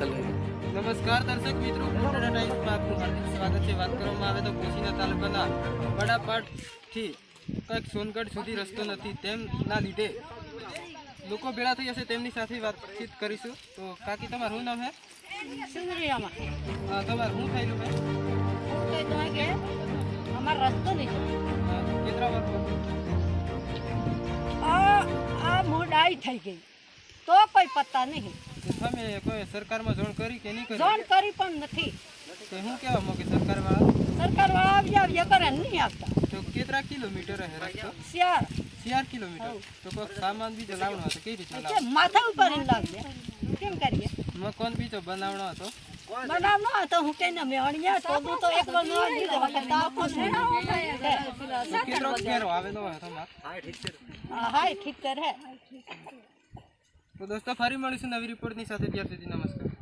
નમસ્કાર દર્શક મિત્રો કોટડા ટાઈમ્સમાં આપનું હાર્દિક સ્વાગત છે. વાત કરવામાં આવે તો કોશીના તાલુકાના વડાપાટથી કંઈક સોનગઢ સુધી રસ્તો નથી. તેમના લીધે લોકો ભેળા થઈ જશે તેમની સાથે વાતચીત કરીશું. તો કાકી તમારું શું નામ અ, તમારું શું થયેલું કે અમારો રસ્તો નહીં. કેટલા વર્ષ આ મોડ આઈ થઈ ગઈ. તો કોઈ પત્તા નહીં. તમે કોઈ સરકારમાં જોણ કરી કે નહીં કરી? જોણ કરી પણ નથી. તો હું કેવા માંગે સરકારવાળા? સરકાર વાળા આવી આવ્યા કરે નહીં આવતા. તો કેટલા કિલોમીટર હે રાખતો સિયાર ચાર કિલોમીટર? તો કોઈ સામાન બીજો લાવણો હતો કઈ રીતે લાવ માથા ઉપર એને કેમ કરીએ? મકાન બીજો બનાવણો હતો? બનાવ હતો હું કઈ મેં અણ્યા તો હું તો એક વાર નો લીધો વખત આખો છે. કેટલો કેરો આવેલો હોય તમારે? હાય ઠીક કરે તો દોસ્તો ફરી મળીશું નવી રિપોર્ટની સાથે. ત્યાર સુધી નમસ્કાર.